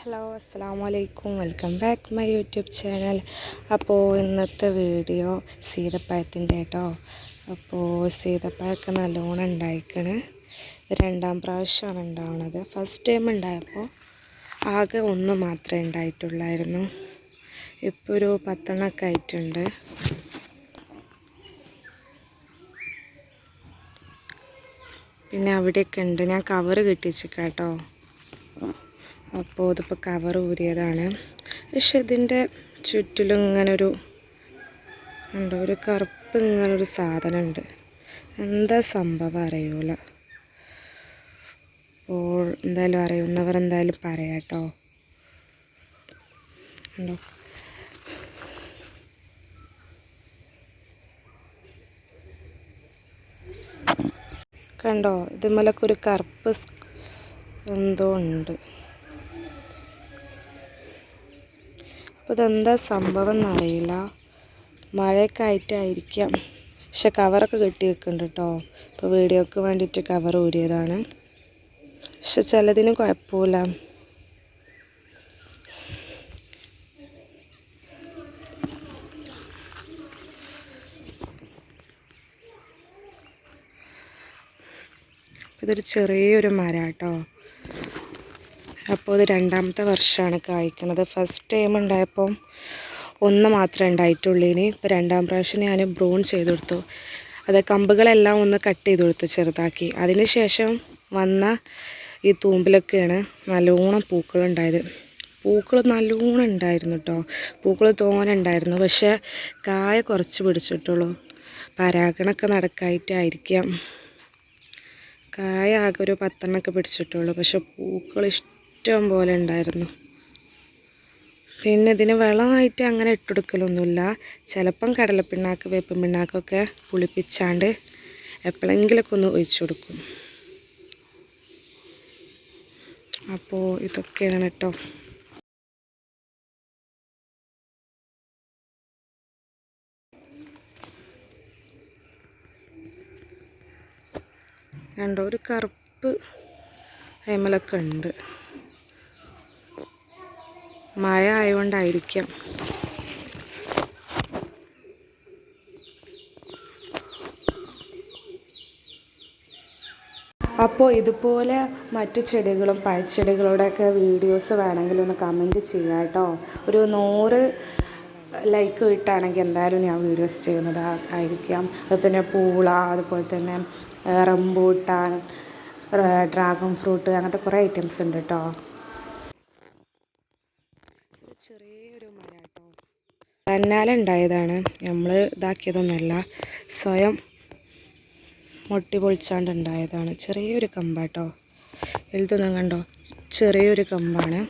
Hello അസ്സാം വലൈക്കും welcome back my YouTube channel അപ്പോൾ ഇന്നത്തെ വീഡിയോ സീതപ്പഴത്തിന്റെ കേട്ടോ അപ്പോൾ സീതപ്പഴമൊക്കെ നല്ലോണം ഉണ്ടായിക്കണ്. രണ്ടാം പ്രാവശ്യമാണ് ഉണ്ടാവുന്നത് ഫസ്റ്റ് ടൈം ഉണ്ടായപ്പോൾ ആകെ ഒന്ന് മാത്രമേ ഉണ്ടായിട്ടുള്ളായിരുന്നു. ഇപ്പോൾ ഒരു പത്തെണ്ണമൊക്കെ ആയിട്ടുണ്ട്. പിന്നെ അവിടെയൊക്കെ ഉണ്ട്. ഞാൻ കവറ് കിട്ടിച്ചിട്ടോ അപ്പോൾ ഇതിപ്പോൾ കവർ ഊരിയതാണ്. പക്ഷെ ഇതിന്റെ ചുറ്റിലും ഇങ്ങനൊരു ഉണ്ടോ? ഒരു കറുപ്പ് ഇങ്ങനൊരു സാധനമുണ്ട്. എന്താ സംഭവം അറിയൂല. അപ്പോൾ എന്തായാലും അറിയുന്നവർ എന്തായാലും പറയാട്ടോ ഉണ്ടോ? കണ്ടോ? ഇതുമലൊക്കെ ഒരു കറുപ്പ് എന്തോ ഉണ്ട്. അപ്പോൾ ഇതെന്താ സംഭവം എന്നറിയില്ല മഴയൊക്കെ ആയിട്ടായിരിക്കാം പക്ഷെ കവറൊക്കെ കെട്ടി വെക്കുന്നുണ്ട് കേട്ടോ ഇപ്പോൾ വീഡിയോക്ക് വേണ്ടിയിട്ട് കവർ ഊരിയതാണ്. പക്ഷെ ചിലതിന് കുഴപ്പമില്ല. ഇതൊരു ചെറിയൊരു മരം കേട്ടോ അപ്പോൾ ഇത് രണ്ടാമത്തെ വർഷമാണ് കായ്ക്കുന്നത് ഫസ്റ്റ് ടൈം ഉണ്ടായപ്പം ഒന്ന് മാത്രമേ ഉണ്ടായിട്ടുള്ളൂ ഇനി. ഇപ്പോൾ രണ്ടാം പ്രാവശ്യം ഞാൻ ബ്രൂൺ ചെയ്ത് കൊടുത്തു. അത് കമ്പുകളെല്ലാം ഒന്ന് കട്ട് ചെയ്ത് കൊടുത്തു ചെറുതാക്കി. അതിന് ശേഷം വന്ന ഈ തൂമ്പിലൊക്കെയാണ് നല്ലോണം പൂക്കളുണ്ടായത് പൂക്കൾ നല്ലോണം ഉണ്ടായിരുന്നു കേട്ടോ. പൂക്കൾ തോനെ ഉണ്ടായിരുന്നു. പക്ഷേ കായ കുറച്ച് പിടിച്ചിട്ടുള്ളൂ. പരാഗണമൊക്കെ നടക്കായിട്ടായിരിക്കാം. കായ ആകെ ഒരു പത്തെണ്ണമൊക്കെ പിടിച്ചിട്ടുള്ളൂ. പക്ഷെ പൂക്കൾ ഇഷ്ടം പോലെ ഉണ്ടായിരുന്നു. പിന്നെ ഇതിന് വെള്ളമായിട്ട് അങ്ങനെ ഇട്ടുകൊടുക്കലൊന്നുമില്ല. ചിലപ്പം കടലപ്പിണ്ണാക്ക് വേപ്പൻ പിണ്ണാക്കൊക്കെ പുളിപ്പിച്ചാണ്ട് എപ്പോഴെങ്കിലൊക്കെ ഒന്ന് ഒഴിച്ചു കൊടുക്കും അപ്പോൾ ഇതൊക്കെയാണ് കേട്ടോ. കണ്ടോ ഒരു കറുപ്പ് അയമലൊക്കെ ഉണ്ട്. മഴ ആയതുകൊണ്ടായിരിക്കാം അപ്പോൾ ഇതുപോലെ മറ്റു ചെടികളും പഴച്ചെടികളുടെയൊക്കെ വീഡിയോസ് വേണമെങ്കിൽ ഒന്ന് കമന്റ് ചെയ്യാം കേട്ടോ ഒരു നൂറ് ലൈക്ക് കിട്ടുകയാണെങ്കിൽ എന്തായാലും ഞാൻ വീഡിയോസ് ചെയ്യുന്നത് ആയിരിക്കാം. പിന്നെ പൂള അതുപോലെ തന്നെ റംബൂട്ടാൻ ഡ്രാഗൺ ഫ്രൂട്ട് അങ്ങനത്തെ കുറേ ഐറ്റംസ് ഉണ്ട് കേട്ടോ ചെറിയൊരു മര കേട്ടോ തന്നാലെ ഉണ്ടായതാണ്. നമ്മൾ ഇതാക്കിയതൊന്നുമല്ല സ്വയം മുട്ടി പൊളിച്ചാണ്ട് ഉണ്ടായതാണ്. ചെറിയൊരു കമ്പാട്ടോ. വലുതൊന്നും കണ്ടോ? ചെറിയൊരു കമ്പാണ്.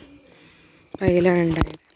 അതിലാണ് ഉണ്ടായത്.